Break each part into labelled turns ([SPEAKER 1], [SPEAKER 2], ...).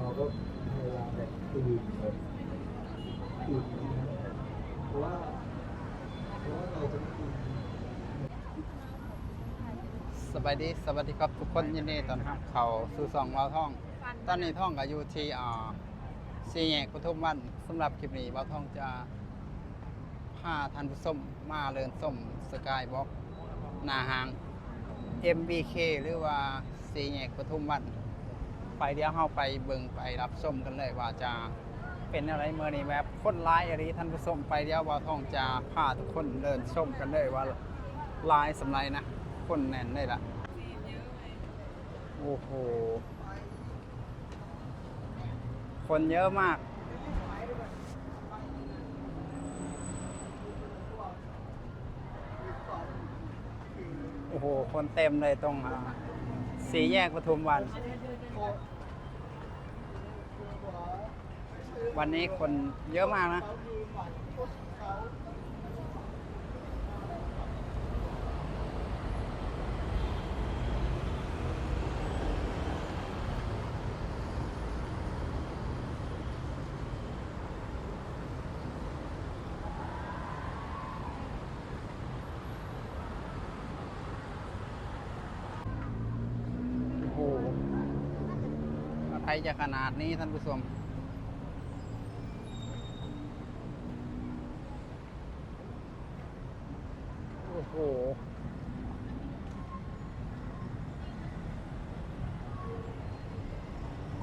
[SPEAKER 1] เรา
[SPEAKER 2] ก็พยายามแบบตื่นแบบตื่นนะเพราะว่าเพราะว่าเราจะไม่ตื่น
[SPEAKER 1] สบายดีสวัสดีครับทุกคนยินดีต้อนรับเขาสู่สองเราท่อง ตอนนี้ท่องกับยูทีอ่าสี่แยกปทุมวันสำหรับคลิปนี้เราท่องจะพาท่านผู้ชมมาเลินส้มสกายบ็อกนาหาง MBK หรือว่าสี่แยกปทุมวัน ไปเดี๋ยวเราไปเบิ่งไปรับส้มกันเลยว่าจะเป็นอะไรเมื่อนี้แบบคนร้ายอะไรท่านผู้ชมไปเดี๋ยวว่าท่องจะพาทุกคนเดินชมกันเลยว่าลายสำไรนะ คนแน่นเลยล่ะโอ้โห คนเยอะมาก โอ้โห คนเต็มเลยตรงสีแยกปทุมวัน วันนี้คนเยอะมากนะโอ้โหอะไรจะขนาดนี้ท่านผู้ชม โอ้โห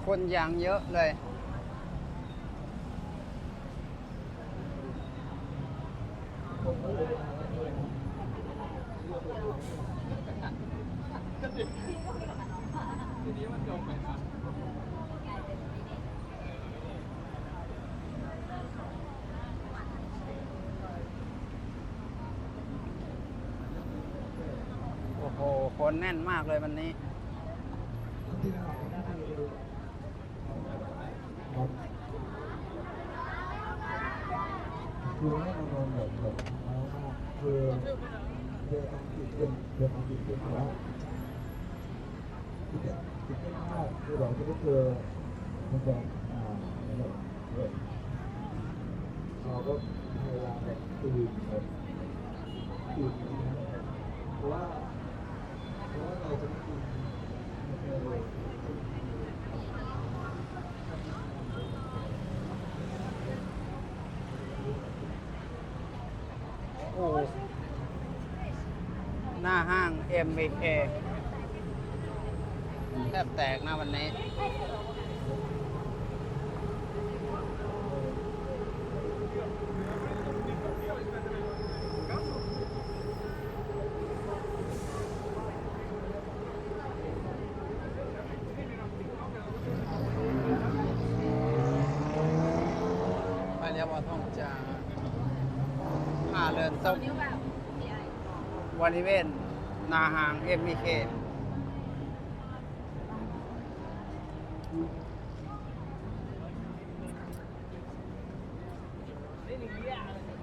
[SPEAKER 1] คนอย่างเยอะเลย โอ้โหคนแน่นมากเลยวันนี้
[SPEAKER 2] คือให้มันนอนแบบแบบคือเดินอังกฤษเป็นเดินอังกฤษเป็นแล้วที่จะที่จะมากคือเราจะได้เจอมันจะอ่าเราก็พยายามแบบตื่นแบบตื่นเพราะว่าเพราะว่าเราจะไม่ตื่นมันจะเลย
[SPEAKER 1] โอ้หน้าห้าง MVK แทบแตกนะวันนี้ ไปเรียกว่าท่องจา ผ้าเรือนส้มบริเวณหนาหาง MBK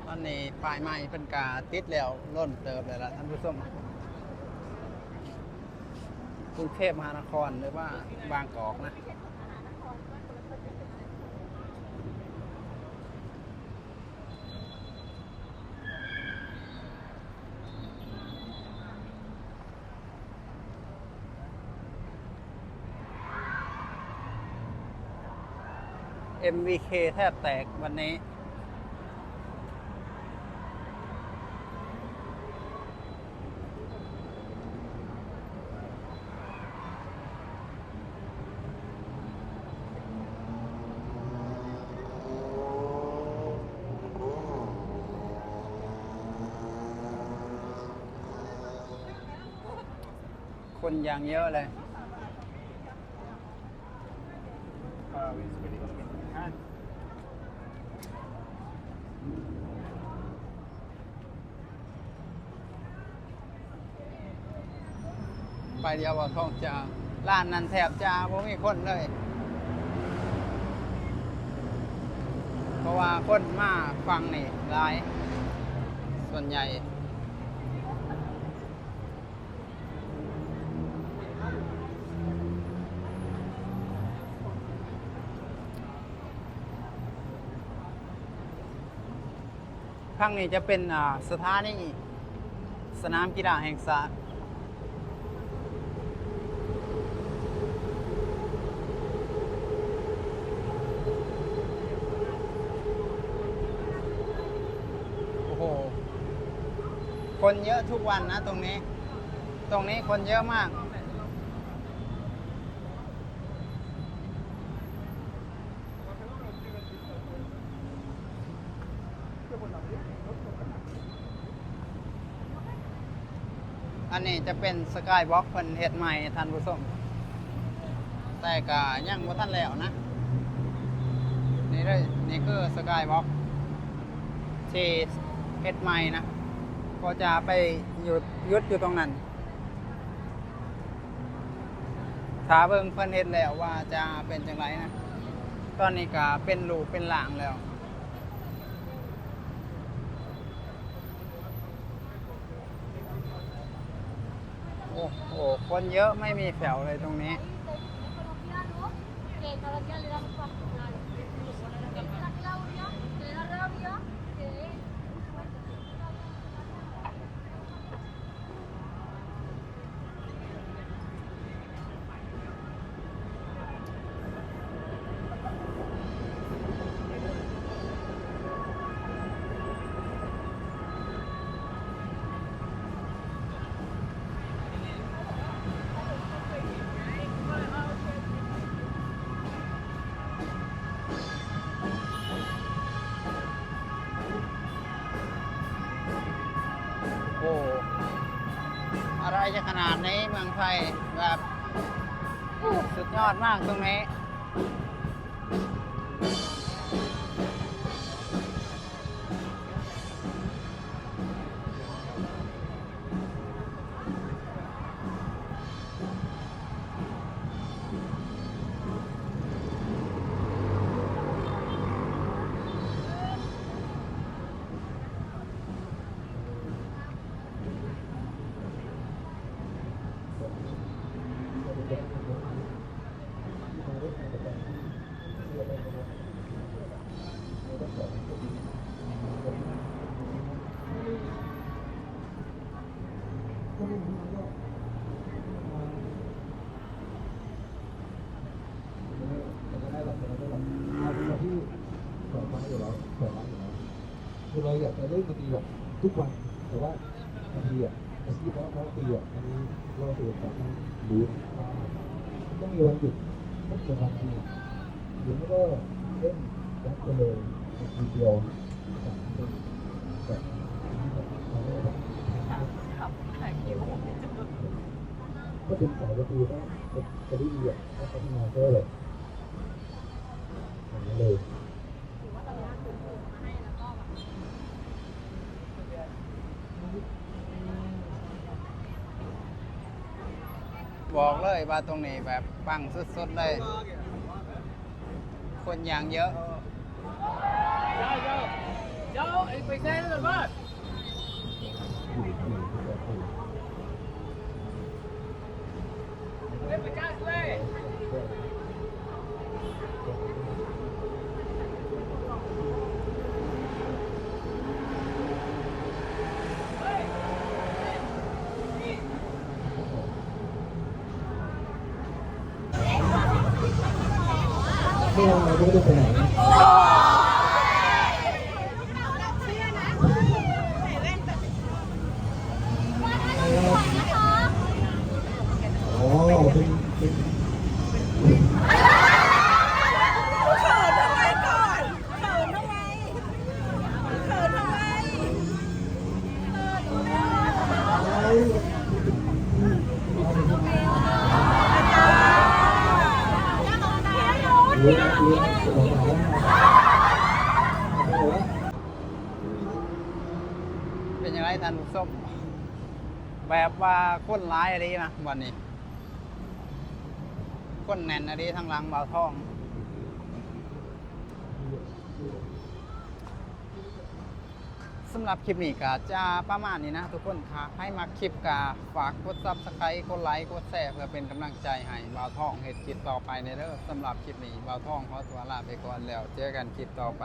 [SPEAKER 1] ตอนนี้ปลายไม้เป็นกาติดแล้วล้นเติบเลยละท่านผู้ชมกรุงเทพมหานครหรือว่าบางกอกนะ MVK แทบแตกวันนี้ คนอย่างเยอะเลย ไปเดียวว่าท้องจะร้านนั้นแถบจะบ่มีคนเลย เพราะว่าคนมาฟังนี่หลาย ส่วนใหญ่ ข้งนี้จะเป็นสถานีสนามกีฬาแห่งชาติโอ้โห คนเยอะทุกวันนะตรงนี้ ตรงนี้คนเยอะมาก อันนี้จะเป็นสกายบล็อกเพิ่นเฮ็ดใหม่ท่านผู้ชมแต่ก็ยังบ่ทันแล้วนะ นี่เลยนี่คือสกายบล็อกที่เฮ็ดใหม่นะ ก็จะไปหยุดยุดอยู่ตรงนั้นถ้าเบิ่งเพิ่นเฮ็ดแล้วว่าจะเป็นจังไรนะ ตอนนี้ก็เป็นรูปเป็นหลางแล้ว โอ้โห คนเยอะไม่มีแถวเลยตรงนี้ จะขนาดนี้เมืองไทยแบบสุดยอดมากตรงนี้
[SPEAKER 2] อเราอยากจะเล่นดนตรีแบบทุกวัน แต่ว่าบางทีอะอาชีพเราเขาตีอะอันนี้เราเสียจากบูธต้องมีวันหยุดต้องเป็นวันที่หรือไม่ก็เล่นรับไปเลยทีเดียวแบบก็ถึงสายดนตรีก็จะได้ดีอะก็พัฒนาเพิ่มเลยอย่างนี้เลย
[SPEAKER 1] บอกเลยว่าตรงนี้แบบปังสุดๆเลย คนอย่างเยอะ
[SPEAKER 3] Chao, chao. Chao, el paisaje del bar.
[SPEAKER 2] อยู่ที่ที่เราพูด
[SPEAKER 3] Ven para acá, güey.
[SPEAKER 2] ไม่เอาเราไม่ได้ไปไหนอ๋อเป็นเป็น
[SPEAKER 4] เป็
[SPEAKER 1] นยังไงท่านส้มแบบว่าก้นร้ายอะไรนะวันนี้ก้นแน่นอะไรทั้งหลังเบาท้อง สำหรับคลิปนี้ก็จะประมาณนี้นะทุกคนค่ะให้มาคลิปกาฝากกดซับสไครต์กดไลค์กดแชร์เพื่อเป็นกำลังใจให้บ่าวทองเหตุคลิปต่อไปในเด้อสำหรับคลิปนี้บ่าวทองขอตัวลาไปก่อนแล้ว เจอกันคลิปต่อไป